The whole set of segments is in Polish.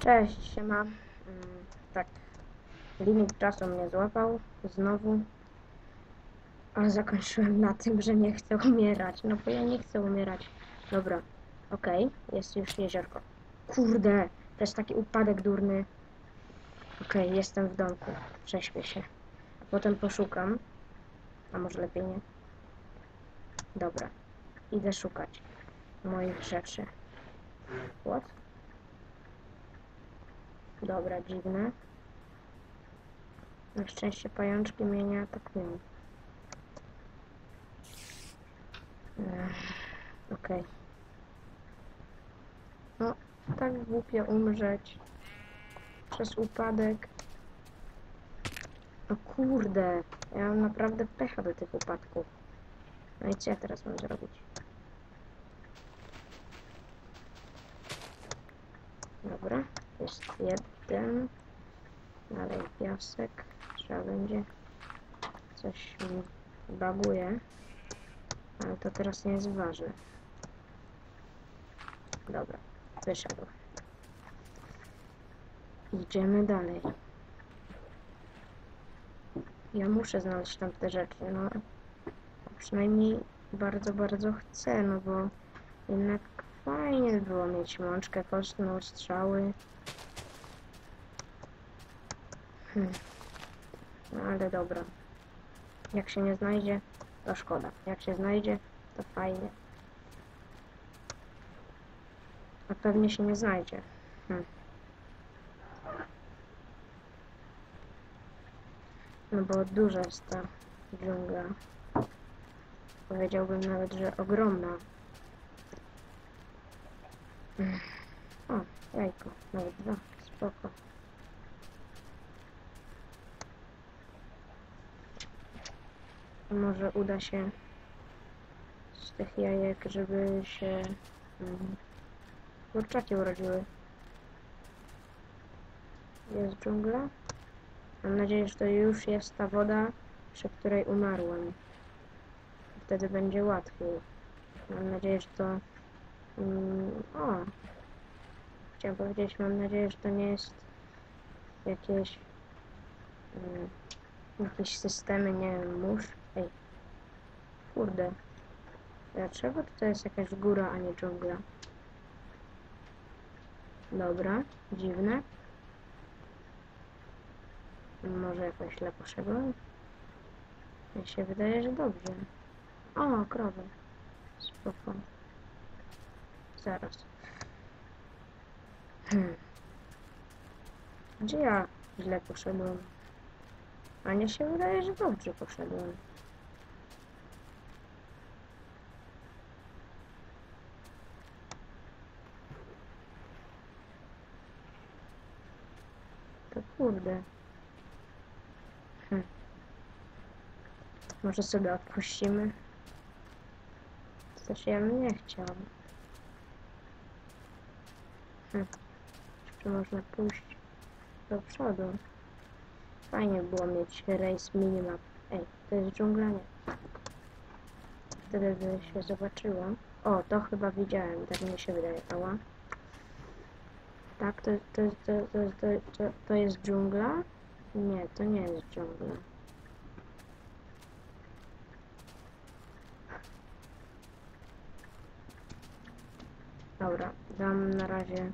Cześć, siema. Mm, Tak, limit czasu mnie złapał znowu, ale zakończyłem na tym, że nie chcę umierać. No bo ja nie chcę umierać. Dobra, okej, jest już jeziorko. Kurde, jest taki upadek durny. Okej, jestem w domku, prześpię się. A potem poszukam. A może lepiej nie? Dobra, idę szukać moich rzeczy. What? Dobra, dziwne. Na szczęście pajączki mnie nie atakują. Okej. No, tak głupio umrzeć. Przez upadek. O kurde, ja mam naprawdę pecha do tych upadków. No i co ja teraz mam zrobić? Dobra, jest jeden. Dalej piasek. Trzeba będzie. Coś mi baguje. Ale to teraz nie jest ważne. Dobra, wyszedł. Idziemy dalej. Ja muszę znaleźć tam te rzeczy, no. Przynajmniej bardzo, bardzo chcę, no bo jednak fajnie by było mieć mączkę kostną, strzały. Hmm. No ale dobra. Jak się nie znajdzie, to szkoda. Jak się znajdzie, to fajnie. A pewnie się nie znajdzie. Hmm. No bo duża jest ta dżungla. Powiedziałbym nawet, że ogromna. Mm. O, jajko. Nawet dwa. Spoko. Może uda się z tych jajek, żeby się mm, kurczaki urodziły. Jest dżungla? Mam nadzieję, że to już jest ta woda, przy której umarłem. Wtedy będzie łatwiej. Mam nadzieję, że to... Mm, o! Chciałem powiedzieć, mam nadzieję, że to nie jest jakieś... Mm, jakieś systemy, nie wiem, mórz. Ej. Kurde. Dlaczego tutaj jest jakaś góra, a nie dżungla? Dobra, dziwne. Może jakoś źle poszedłem? Mi się wydaje, że dobrze. O, krowy. Spoko. Zaraz. Hmm. Gdzie ja źle poszedłem? A nie się wydaje, że dobrze poszedłem. To kurde. Hm. Może sobie odpuścimy? Znaczy ja bym nie chciał. Hm. Można pójść do przodu. Fajnie było mieć race minimap. Ej, to jest dżungla? Nie. Wtedy by się zobaczyło. O, to chyba widziałem, tak mi się wydaje. Ała. Tak, to, to, to, to, to, to, to jest dżungla? Nie, to nie jest dżungla. Dam na razie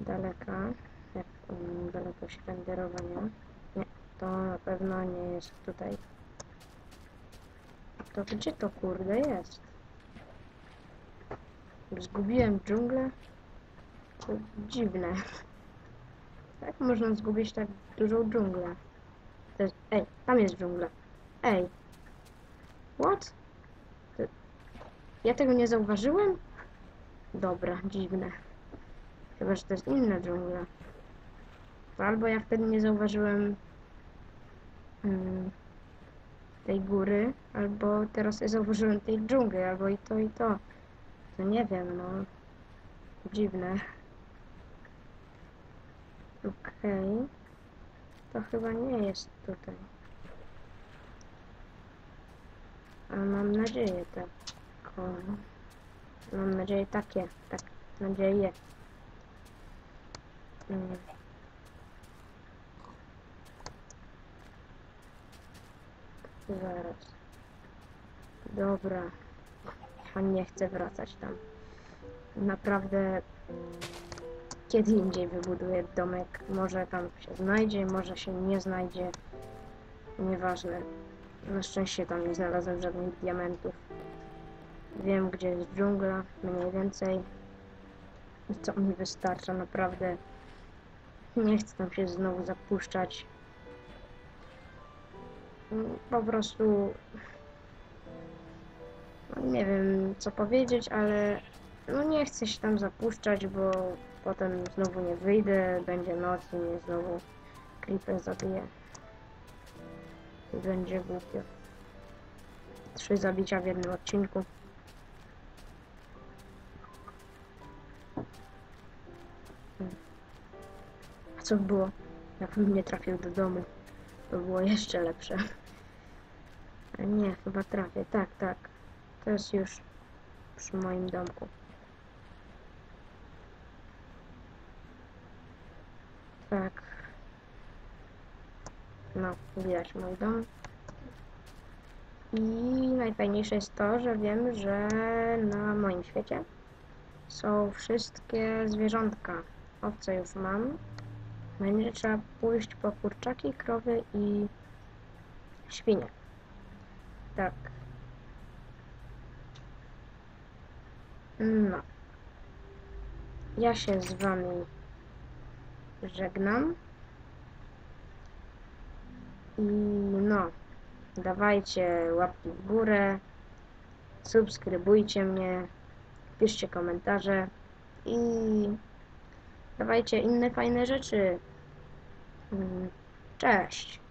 daleka, jak um, daleko renderowania. Nie, to na pewno nie jest tutaj. To gdzie to kurde jest? Zgubiłem dżunglę? To dziwne. Jak można zgubić tak dużą dżunglę? To jest... Ej, tam jest dżungla. Ej. What? To... Ja tego nie zauważyłem? Dobra, dziwne. Chyba, że to jest inna dżungla. Albo ja wtedy nie zauważyłem mm, tej góry, albo teraz ja zauważyłem tej dżungli, albo i to, i to. To nie wiem, no. Dziwne. Okej. To chyba nie jest tutaj. A mam nadzieję taką. Mam nadzieję takie. Tak, nadzieję. Mm. Zaraz. Dobra. Ja nie chcę wracać tam. Naprawdę kiedy indziej wybuduję domek. Może tam się znajdzie, może się nie znajdzie. Nieważne. Na szczęście tam nie znalazłem żadnych diamentów. Wiem, gdzie jest dżungla, mniej więcej. Co mi wystarcza, naprawdę. Nie chcę tam się znowu zapuszczać. Po prostu... No, nie wiem, co powiedzieć, ale... No nie chcę się tam zapuszczać, bo potem znowu nie wyjdę, będzie noc i mnie znowu creeper zabije. I będzie głupio. Trzy zabicia w jednym odcinku. Co by było, jakbym nie trafił do domu? To było jeszcze lepsze. A nie, chyba trafię. Tak, tak. To jest już przy moim domku. Tak. No, widać mój dom. I najfajniejsze jest to, że wiem, że na moim świecie są wszystkie zwierzątka. Owce już mam. Będzie trzeba pójść po kurczaki, krowy i świnie. Tak. No. Ja się z wami żegnam. I no, dawajcie łapki w górę, subskrybujcie mnie, piszcie komentarze i dawajcie inne fajne rzeczy. Mm, Cześć!